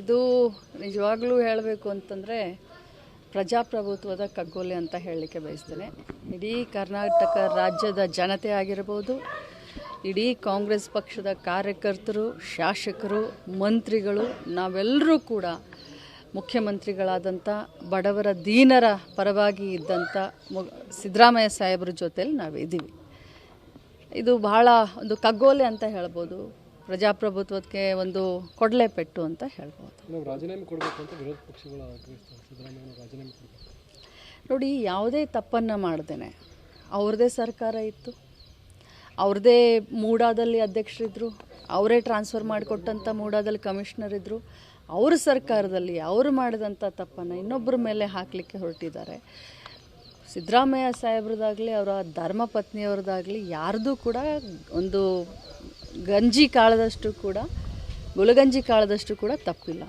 ಇದು ನಿಜವಾಗ್ಲೂ ಹೇಳಬೇಕು ಅಂತಂದರೆ ಪ್ರಜಾಪ್ರಭುತ್ವದ ಕಗ್ಗೊಲೆ ಅಂತ ಹೇಳಲಿಕ್ಕೆ ಬಯಸ್ತೇನೆ. ಇಡೀ ಕರ್ನಾಟಕ ರಾಜ್ಯದ ಜನತೆ ಆಗಿರ್ಬೋದು, ಇಡೀ ಕಾಂಗ್ರೆಸ್ ಪಕ್ಷದ ಕಾರ್ಯಕರ್ತರು, ಶಾಸಕರು, ಮಂತ್ರಿಗಳು, ನಾವೆಲ್ಲರೂ ಕೂಡ ಮುಖ್ಯಮಂತ್ರಿಗಳಾದಂಥ ಬಡವರ ದೀನರ ಪರವಾಗಿ ಇದ್ದಂಥ ಮು, ಸಿದ್ದರಾಮಯ್ಯ ಸಾಹೇಬ್ರ ಜೊತೆಲಿ ನಾವಿದ್ದೀವಿ. ಇದು ಬಹಳ ಒಂದು ಕಗ್ಗೋಲೆ ಅಂತ ಹೇಳ್ಬೋದು. ಪ್ರಜಾಪ್ರಭುತ್ವಕ್ಕೆ ಒಂದು ಕೊಡಲೆ ಪೆಟ್ಟು ಅಂತ ಹೇಳ್ಬೋದು. ರಾಜೀನಾಮೆ ಕೊಡಬೇಕು ಅಂತ ವಿರೋಧ ಪಕ್ಷಗಳು ರಾಜೀನಾಮೆ ನೋಡಿ ಯಾವುದೇ ತಪ್ಪನ್ನು ಮಾಡ್ದೇನೆ ಅವ್ರದ್ದೇ ಸರ್ಕಾರ ಇತ್ತು ಅವ್ರದ್ದೇ ಮೂಡಾದಲ್ಲಿ ಅಧ್ಯಕ್ಷರಿದ್ದರು ಅವರೇ ಟ್ರಾನ್ಸ್ಫರ್ ಮಾಡಿಕೊಟ್ಟಂಥ ಮೂಡಾದಲ್ಲಿ ಕಮಿಷನರ್ ಇದ್ದರು ಅವ್ರ ಸರ್ಕಾರದಲ್ಲಿ ಅವರು ಮಾಡಿದಂಥ ತಪ್ಪನ್ನು ಇನ್ನೊಬ್ಬರ ಮೇಲೆ ಹಾಕಲಿಕ್ಕೆ ಹೊರಟಿದ್ದಾರೆ. ಸಿದ್ದರಾಮಯ್ಯ ಸಾಹೇಬ್ರದಾಗಲಿ ಅವರ ಧರ್ಮ ಪತ್ನಿಯವ್ರದ್ದಾಗಲಿ ಯಾರ್ದು ಕೂಡ ಒಂದು ಗಂಜಿ ಕಾಳದಷ್ಟು ಕೂಡ ಗುಲಗಂಜಿ ಕಾಳದಷ್ಟು ಕೂಡ ತಪ್ಪಿಲ್ಲ.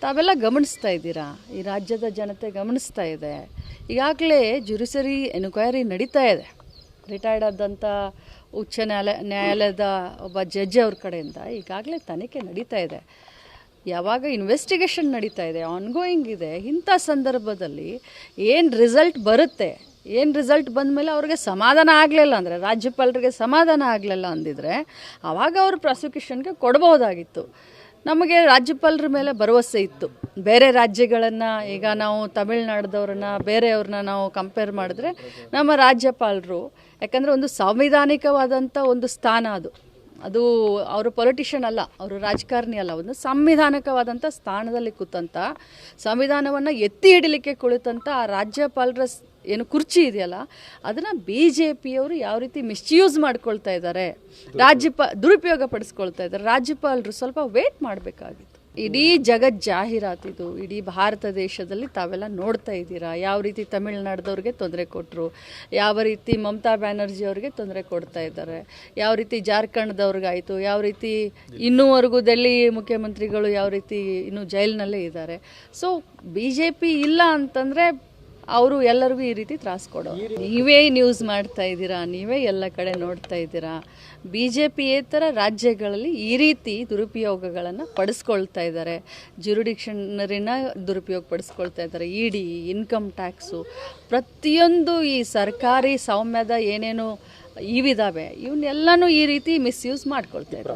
ತಾವೆಲ್ಲ ಗಮನಿಸ್ತಾ ಇದ್ದೀರಾ? ಈ ರಾಜ್ಯದ ಜನತೆ ಗಮನಿಸ್ತಾ ಇದೆ. ಈಗಾಗಲೇ ಜುರಿಸರಿ ಎನ್ಕ್ವೈರಿ ನಡೀತಾ ಇದೆ. ರಿಟೈರ್ಡ್ ಆದಂಥ ಉಚ್ಚ ನ್ಯಾಯಾಲಯ ನ್ಯಾಯಾಲಯದ ಒಬ್ಬ ಜಡ್ಜ್ ಅವ್ರ ಕಡೆಯಿಂದ ಈಗಾಗಲೇ ತನಿಖೆ ನಡೀತಾ ಇದೆ. ಯಾವಾಗ ಇನ್ವೆಸ್ಟಿಗೇಷನ್ ನಡೀತಾ ಇದೆ ಆನ್ಗೋಯಿಂಗ್ ಇದೆ, ಇಂಥ ಸಂದರ್ಭದಲ್ಲಿ ಏನು ರಿಸಲ್ಟ್ ಬರುತ್ತೆ? ಏನು ರಿಸಲ್ಟ್ ಬಂದಮೇಲೆ ಅವ್ರಿಗೆ ಸಮಾಧಾನ ಆಗಲಿಲ್ಲ ಅಂದರೆ, ರಾಜ್ಯಪಾಲರಿಗೆ ಸಮಾಧಾನ ಆಗಲಿಲ್ಲ ಅಂದಿದ್ರೆ ಆವಾಗ ಅವರು ಪ್ರಾಸಿಕ್ಯೂಷನ್ಗೆ ಕೊಡ್ಬೋದಾಗಿತ್ತು ನಮಗೆ ರಾಜ್ಯಪಾಲರ ಮೇಲೆ ಭರವಸೆ ಇತ್ತು. ಬೇರೆ ರಾಜ್ಯಗಳನ್ನು, ಈಗ ನಾವು ತಮಿಳ್ನಾಡ್ದವ್ರನ್ನ, ಬೇರೆಯವ್ರನ್ನ ನಾವು ಕಂಪೇರ್ ಮಾಡಿದ್ರೆ, ನಮ್ಮ ರಾಜ್ಯಪಾಲರು, ಯಾಕಂದರೆ ಒಂದು ಸಾಂವಿಧಾನಿಕವಾದಂಥ ಒಂದು ಸ್ಥಾನ ಅದು. ಅದು ಅವರು ಪೊಲಿಟಿಷಿಯನ್ ಅಲ್ಲ, ಅವರು ರಾಜಕಾರಣಿ ಅಲ್ಲ, ಒಂದು ಸಂವಿಧಾನಕವಾದಂಥ ಸ್ಥಾನದಲ್ಲಿ ಕೂತಂತ, ಸಂವಿಧಾನವನ್ನು ಎತ್ತಿ ಹಿಡಲಿಕ್ಕೆ ಕುಳಿತಂಥ ಆ ರಾಜ್ಯಪಾಲರ ಏನು ಕುರ್ಚಿ ಇದೆಯಲ್ಲ, ಅದನ್ನು ಬಿ ಜೆ ಪಿಯವರು ಯಾವ ರೀತಿ ಮಿಸ್ಯೂಸ್ ಮಾಡ್ಕೊಳ್ತಾ ಇದ್ದಾರೆ ರಾಜ್ಯಪಾಲ ದುರುಪಯೋಗ ಪಡಿಸ್ಕೊಳ್ತಾ ಇದ್ದಾರೆ, ರಾಜ್ಯಪಾಲರು ಸ್ವಲ್ಪ ವೇಟ್ ಮಾಡಬೇಕಾಗಿತ್ತು. ಇಡೀ ಜಗತ್ ಜಾಹೀರಾತಿದು ಇಡೀ ಭಾರತ ದೇಶದಲ್ಲಿ ತಾವೆಲ್ಲ ನೋಡ್ತಾ ಇದ್ದೀರಾ? ಯಾವ ರೀತಿ ತಮಿಳ್ನಾಡ್ದವ್ರಿಗೆ ತೊಂದರೆ ಕೊಟ್ಟರು ಯಾವ ರೀತಿ ಮಮತಾ ಬ್ಯಾನರ್ಜಿ ಅವ್ರಿಗೆ ತೊಂದರೆ ಕೊಡ್ತಾ ಇದ್ದಾರೆ? ಯಾವ ರೀತಿ ಜಾರ್ಖಂಡ್ದವ್ರಿಗಾಯಿತು? ಯಾವ ರೀತಿ ಇನ್ನೂವರೆಗೂ ದೆಲ್ಲಿ ಮುಖ್ಯಮಂತ್ರಿಗಳು ಯಾವ ರೀತಿ ಇನ್ನೂ ಜೈಲಿನಲ್ಲೇ ಇದ್ದಾರೆ? ಸೊ ಬಿ ಜೆ ಪಿ ಇಲ್ಲ ಅಂತಂದರೆ ಅವರು ಎಲ್ಲರಿಗೂ ಈ ರೀತಿ ತ್ರಾಸು ಕೊಡೋ ನೀವೇ ನ್ಯೂಸ್ ಮಾಡ್ತಾ ಇದ್ದೀರಾ, ನೀವೇ ಎಲ್ಲ ಕಡೆ ನೋಡ್ತಾ ಇದ್ದೀರಾ? ಬಿ ಜೆ ಪಿಯೇತರ ರಾಜ್ಯಗಳಲ್ಲಿ ಈ ರೀತಿ ದುರುಪಯೋಗಗಳನ್ನು ಪಡಿಸ್ಕೊಳ್ತಾ ಇದ್ದಾರೆ. ಜ್ಯುರಿಡಿಕ್ಷನರಿನ ದುರುಪಯೋಗ ಪಡಿಸ್ಕೊಳ್ತಾ ಇದ್ದಾರೆ. ಇ ಡಿ ಇನ್ಕಮ್ ಟ್ಯಾಕ್ಸು ಪ್ರತಿಯೊಂದು ಈ ಸರ್ಕಾರಿ ಸೌಮ್ಯದ ಏನೇನು ಇವಿದಾವೆ ಇವನ್ನೆಲ್ಲನೂ ಈ ರೀತಿ ಮಿಸ್ಯೂಸ್ ಮಾಡ್ಕೊಳ್ತಾ ಇದ್ದಾರೆ.